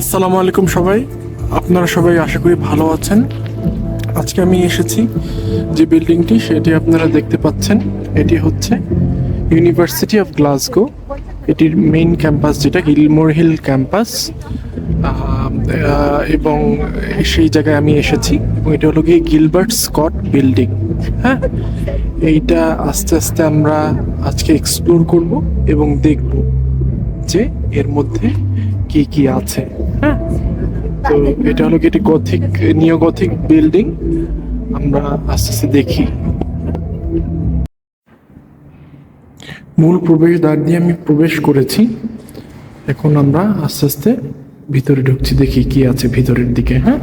আসসালামু আলাইকুম সবাই। আপনারা সবাই আশা করি ভালো আছেন। আজকে আমি এসেছি যে বিল্ডিংটি, সেটি আপনারা দেখতে পাচ্ছেন। এটি হচ্ছে ইউনিভার্সিটি অফ গ্লাসগো এটির মেইন ক্যাম্পাস যেটা গিলমোর হিল ক্যাম্পাস এবং সেই জায়গায় আমি এসেছি। এবং এটা হলো গিয়ে গিলবার্ট স্কট বিল্ডিং হ্যাঁ? এইটা আস্তে আস্তে আমরা আজকে এক্সপ্লোর করব এবং দেখব যে এর মধ্যে কি কি আছে? তো এটা হলো কি গথিক নিও গথিক বিল্ডিং আমরা আস্তে আস্তে দেখি। মূল প্রবেশ দ্বার দিয়ে আমি প্রবেশ করেছি। এখন আমরা আস্তে আস্তে ভিতরে ঢুকছি, দেখি কি আছে ভিতরের দিকে হ্যাঁ?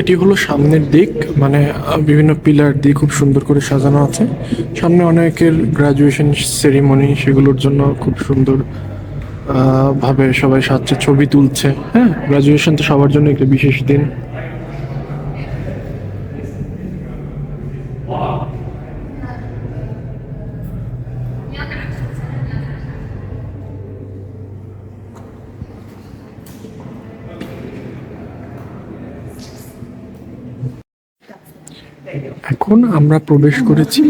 এটি হলো সামনের দিক মানে বিভিন্ন পিলার দিয়ে খুব সুন্দর করে সাজানো আছে। সামনে অনেকের গ্রাজুয়েশন সেরিমনি সেগুলোর জন্য খুব সুন্দর ভাবে সবাই সাজছে, ছবি তুলছে। হ্যাঁ গ্রাজুয়েশন তো সবার জন্য একটা বিশেষ দিন। এখন আমরা প্রবেশ করেছি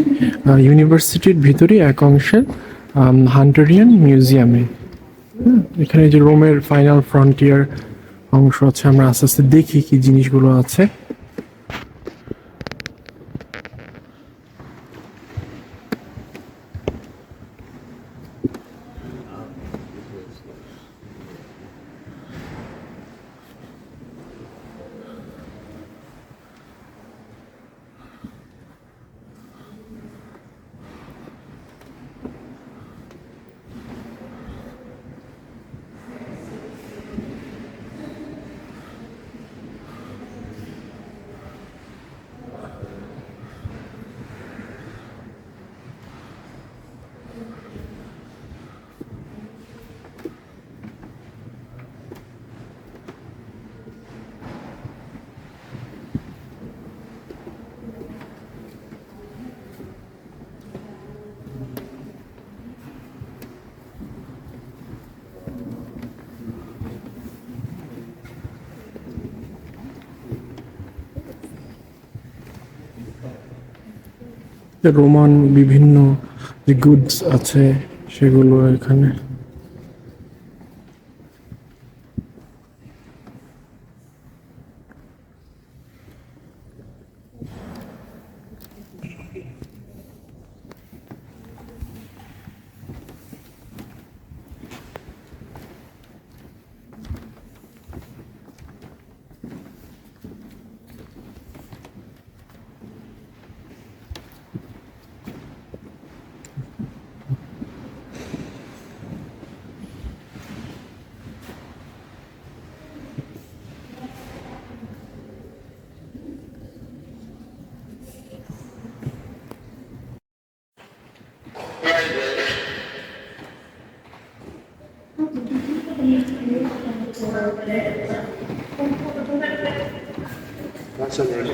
ইউনিভার্সিটির ভিতরে এক অংশের হান্টারিয়ান মিউজিয়ামে। হুম, এখানে যে রোমের ফাইনাল ফ্রন্টিয়ার অংশ আছে আমরা আস্তে আস্তে দেখি কি জিনিসগুলো আছে। রোমান বিভিন্ন যে গুডস আছে সেগুলো এখানে। Grazie a lei.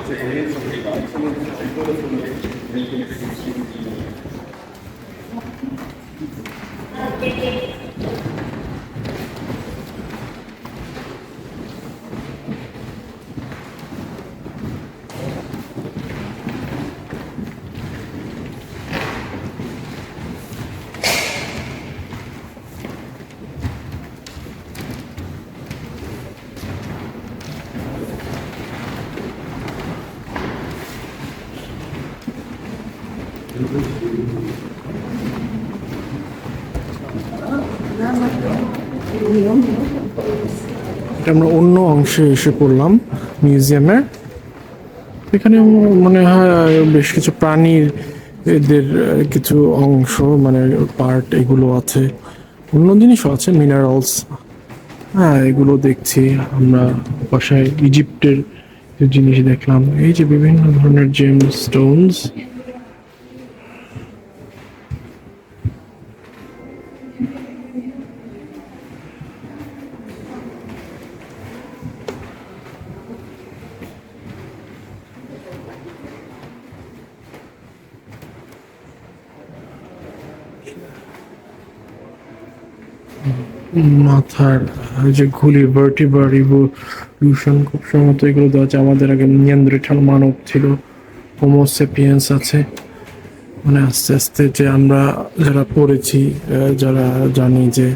আমরা অন্য অংশে এসে পড়লাম, মিউজিয়ামে। এখানে মনে হয় বেশ কিছু প্রাণীর এদের কিছু অংশ মানে পার্ট এগুলো আছে। অন্য জিনিসও আছে মিনারেলস হ্যাঁ এগুলো দেখছি আমরা বাসায়। ইজিপ্টের জিনিস দেখলাম, এই যে বিভিন্ন ধরনের জেম স্টোনস মাথার যে ঘুলি ভার্টিবার ইভলিউশন খুব সম্ভবত এগুলো দেওয়া আছে আমাদের আগে নিয়ন্ত্রিঠাল মানব ছিল। হোমোসেপিয়েন্স আছে। মানে আস্তে আস্তে যে আমরা যারা পড়েছি যারা জানি যে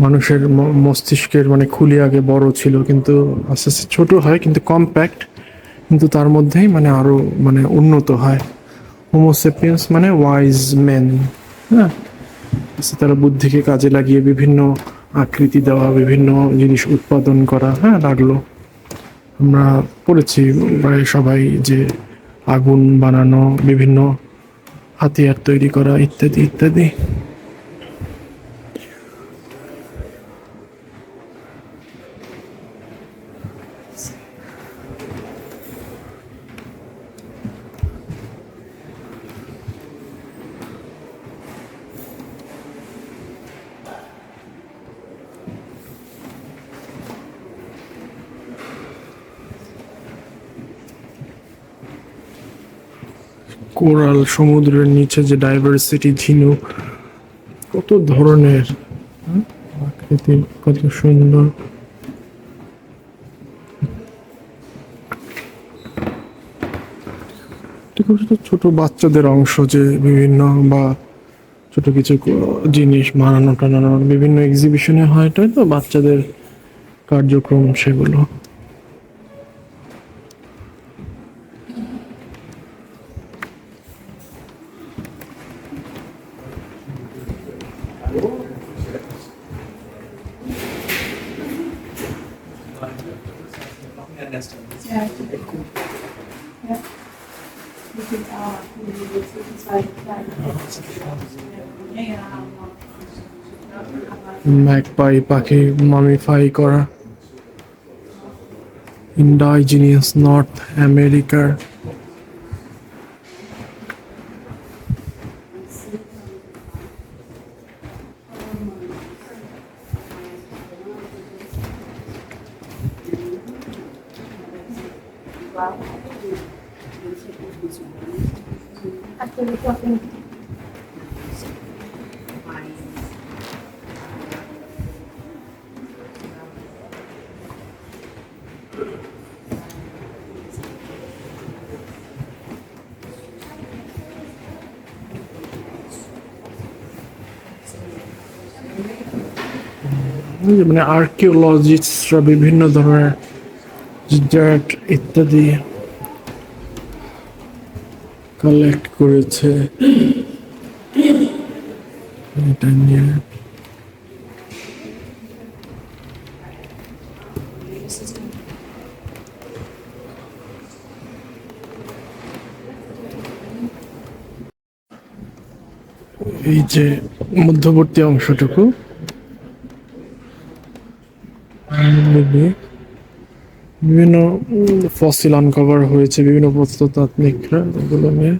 মানুষের মস্তিষ্কের মানে খুলি আগে বড় ছিল, কিন্তু আস্তে আস্তে ছোট হয়, কিন্তু কম্প্যাক্ট কিন্তু তার মধ্যেই মানে আরও মানে উন্নত হয়। হোমোসেপিয়েন্স মানে ওয়াইজ মেন হ্যাঁ? তারা বুদ্ধিকে কাজে লাগিয়ে বিভিন্ন আকৃতি দেওয়া, বিভিন্ন জিনিস উৎপাদন করা হ্যাঁ লাগল। আমরা পড়েছি প্রায় সবাই যে আগুন বানানো, বিভিন্ন হাতিয়ার তৈরি করা, ইত্যাদি ইত্যাদি। কোরাল সমুদ্রের নিচে যে ডাইভার্সিটি ঝিনুক কত ধরনের? আকৃতি কত সুন্দর ছোট বাচ্চাদের অংশ যে বিভিন্ন বা ছোট কিছু জিনিস বানানো টানানো বিভিন্ন এক্সিবিশনে হয় তো বাচ্চাদের কার্যক্রম সেগুলো ম্যাকপাই পাখি মামিফাই করা। ইন্ডাইজিনিয়াস নর্থ আমেরিকার এই যে মানে আর্কিওলজিস্টরা বিভিন্ন ধরনের জার্ট ইত্যাদি কালেক্ট করেছে। এটা নিয়ে এই যে মধ্যবর্তী অংশটুকু। মিলিয়ে বিভিন্ন ফসিল আনকভার হয়েছে বিভিন্ন প্রত্নতাত্ত্বিকরা এগুলো নিয়ে।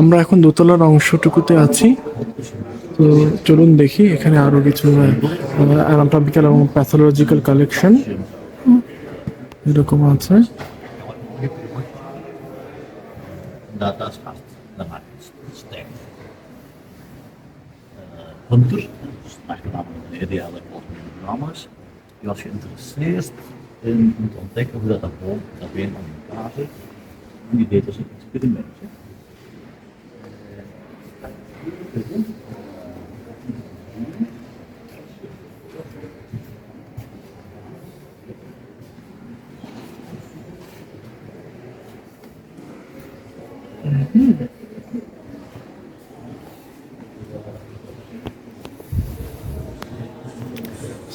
আমরা এখন দোতলার অংশটুকুতে আছি তো চলুন দেখি এখানে আরও কিছু অ্যানাটমিক্যাল এবং প্যাথোলজিক্যাল কালেকশন এরকম আছে dan je. Uh, was geïnteresseerd in het ontdekken hoe dat, boom, dat been aan elkaar zit. En die deed dus een experimentje.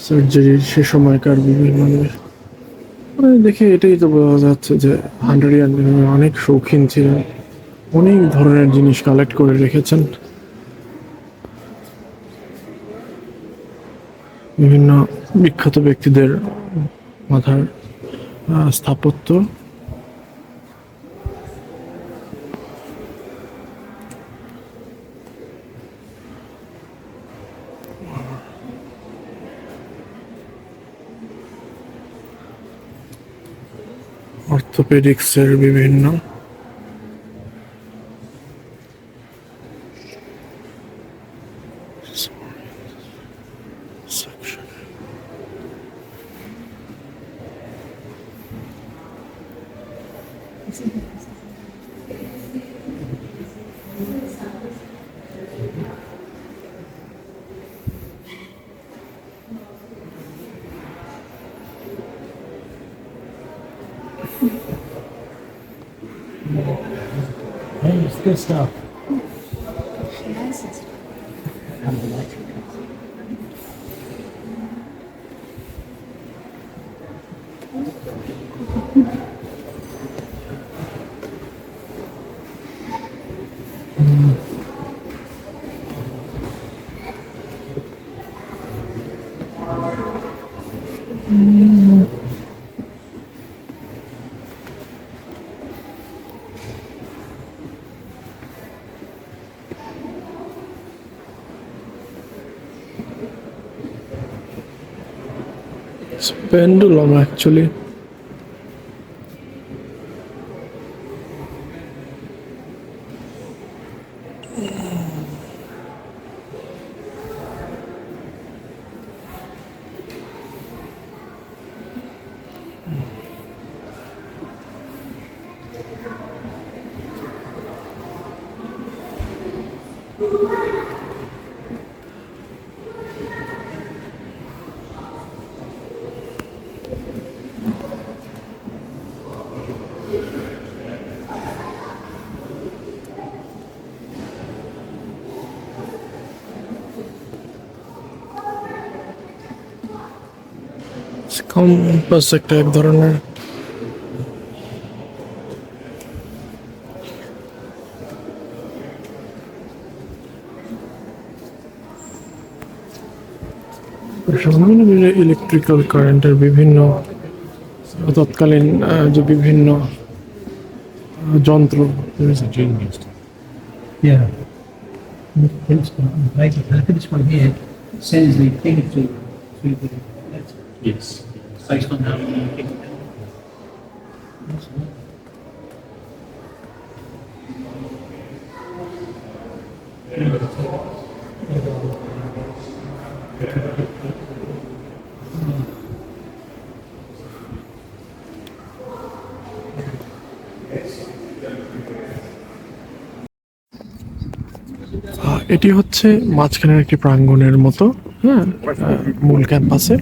সার্জারির সে সময়কার বিভিন্ন মানে দেখে এটাই তো বোঝা যাচ্ছে যে হান্ডারিয়ান অনেক শৌখিন ছিলেন। অনেক ধরনের জিনিস কালেক্ট করে রেখেছেন। বিখ্যাত ব্যক্তিদের মাথার আহ, স্থাপত্য অর্থোপেডিক্সের বিভিন্ন Thanks. It's pendulum actually. Compass একটা এক ধরনের ইলেকট্রিক্যাল কারেন্টের বিভিন্ন তৎকালীন যে বিভিন্ন যন্ত্র. Yeah. Like, this one here, it sends the thing to, to the, that's Yes. Based on how up. আহ, এটি হচ্ছে মাঝখানের একটি প্রাঙ্গণের মতো হ্যাঁ মূল ক্যাম্পাসে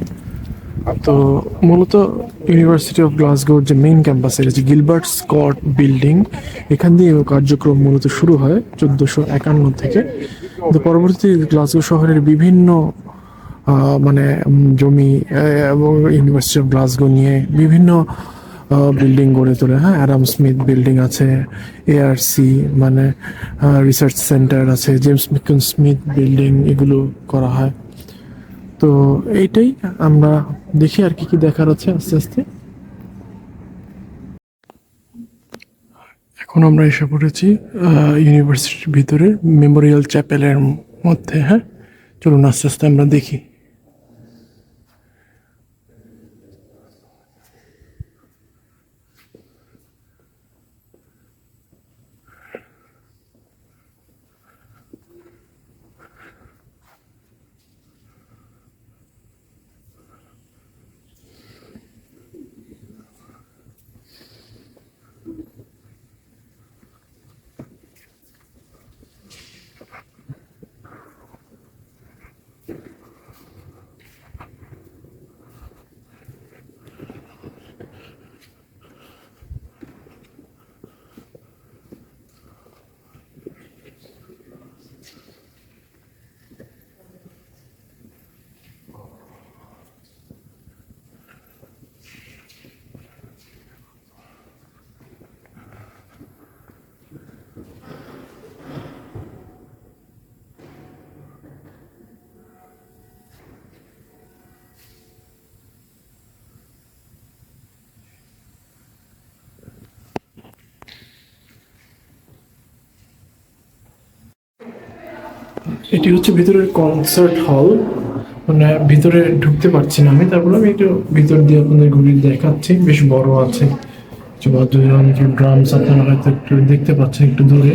তো মূলত ইউনিভার্সিটি অফ গ্লাসগোর যে মেইন ক্যাম্পাসের যে গিলবার্ট স্কট বিল্ডিং এখান দিয়ে কার্যক্রম মূলত শুরু হয় চোদ্দোশো একান্ন থেকে। তো পরবর্তী গ্লাসগো শহরের বিভিন্ন মানে জমি এবং ইউনিভার্সিটি অফ গ্লাসগো নিয়ে বিভিন্ন বিল্ডিং গড়ে তোলে। হ্যাঁ অ্যাডাম স্মিথ বিল্ডিং আছে এআরসি মানে রিসার্চ সেন্টার আছে জেমস মিকন স্মিথ বিল্ডিং এগুলো করা হয়। তো এইটাই আমরা দেখি আর কি কি দেখার আছে আস্তে আস্তে। এখন আমরা এসে পড়েছি ইউনিভার্সিটির ভিতরে, মেমোরিয়াল চ্যাপেলের মধ্যে হ্যাঁ? চলুন আস্তে আস্তে আমরা দেখি। এটি হচ্ছে ভিতরের কনসার্ট হল মানে ভিতরে ঢুকতে পারছি না আমি। তারপরে আমি একটু ভিতর দিয়ে আপনাদের ঘুরে দেখাচ্ছি। বেশ বড় আছে। ড্রামস আপনারা হয়তো একটু দেখতে পাচ্ছেন একটু দূরে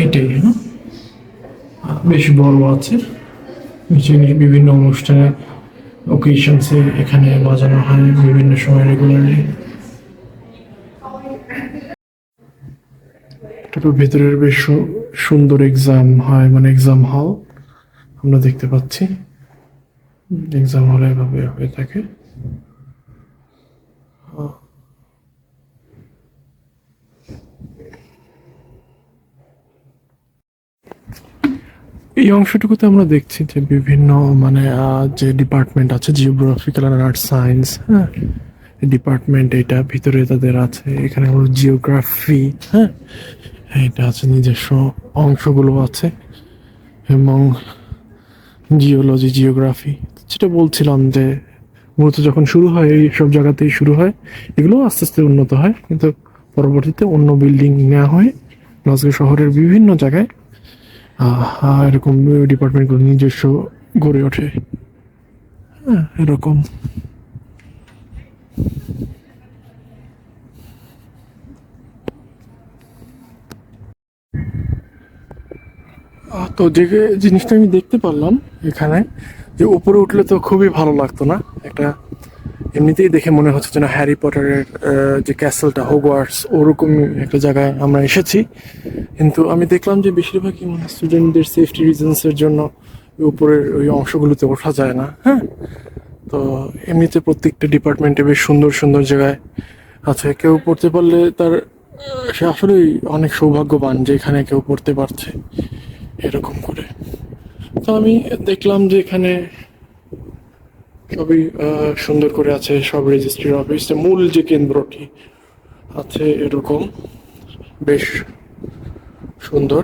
এইটাই হ্যাঁ? বেশ বড় আছে। বিভিন্ন অনুষ্ঠানে ওকেশনসে এখানে বাজানো হয় বিভিন্ন সময় রেগুলারলি ভেতরের বেশ সুন্দর এক্সাম হয় মানে এক্সাম হল আমরা দেখতে পাচ্ছি। এক্সাম হলে এভাবে হয়ে থাকে। এই অংশটুকুতে আমরা দেখছি যে বিভিন্ন মানে যে ডিপার্টমেন্ট আছে জিওগ্রাফিক্যাল অ্যান্ড আর্ট সায়েন্স হ্যাঁ? ডিপার্টমেন্ট এটা, ভিতরে তাদের আছে, এখানে হলো জিওগ্রাফি হ্যাঁ? এটা আছে নিজস্ব অংশগুলো আছে এবং জিওলজি জিওগ্রাফি যেটা বলছিলাম যে মূলত যখন শুরু হয় এই সব জায়গাতেই শুরু হয়, এগুলো আস্তে আস্তে উন্নত হয়। কিন্তু পরবর্তীতে অন্য বিল্ডিং নেওয়া হয় নজরুল শহরের বিভিন্ন জায়গায়। এরকম ডিপার্টমেন্টগুলো নিজস্ব গড়ে ওঠে। হ্যাঁ এরকম। তো যে জিনিসটা আমি দেখতে পারলাম এখানে, যে উপরে উঠলে তো খুবই ভালো লাগতো না। একটা এমনিতেই দেখে মনে হচ্ছে যেন হ্যারি পটারের যে ক্যাসেলটা হোগওয়ার্টস ওরকম একটা জায়গায় আমরা এসেছি। কিন্তু আমি দেখলাম যে বেশিরভাগই মানে স্টুডেন্টদের সেফটি রিজনসের জন্য উপরের ওই অংশগুলোতে ওঠা যায় না হ্যাঁ? তো এমনিতে প্রত্যেকটা ডিপার্টমেন্টে বেশ সুন্দর সুন্দর জায়গায় আছে। কেউ পড়তে পারলে তার, সে আসলেই অনেক সৌভাগ্যবান যে এখানে কেউ পড়তে পারছে। এরকম করে। তো আমি দেখলাম যে এখানে সবই সুন্দর করে আছে, সব রেজিস্ট্রির অফিস মূল যে কেন্দ্রটি আছে এরকম, বেশ সুন্দর।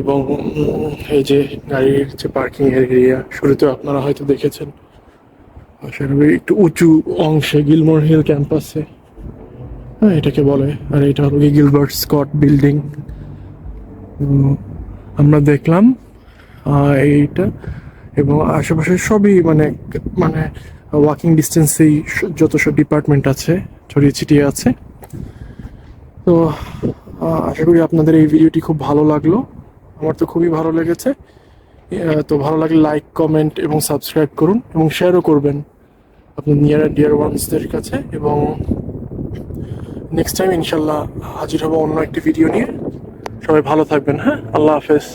এবং এই যে গাড়ির যে পার্কিং এরিয়া শুরুতে আপনারা হয়তো দেখেছেন। একটু উঁচু অংশে গিলমোর হিল ক্যাম্পাসে হ্যাঁ এটাকে বলে। আর এটা হলো গিলবার্ট স্কট বিল্ডিং আমরা দেখলাম এইটা। এবং আশেপাশে সবই মানে মানে ওয়াকিং ডিস্টেন্সেই যত সব ডিপার্টমেন্ট আছে, ছড়িয়ে ছিটিয়ে আছে। তো আশা করি আপনাদের এই ভিডিওটি খুব ভালো লাগল। আমার তো খুবই ভালো লেগেছে। তো ভালো লাগলে লাইক কমেন্ট এবং সাবস্ক্রাইব করুন এবং শেয়ারও করবেন আপনার নিয়ার ডিয়ার ওয়ান্সদের কাছে। এবং নেক্সট টাইম ইনশাল্লাহ হাজির হব অন্য একটি ভিডিও নিয়ে। সবাই ভালো থাকবেন হ্যাঁ? আল্লাহ হাফেজ।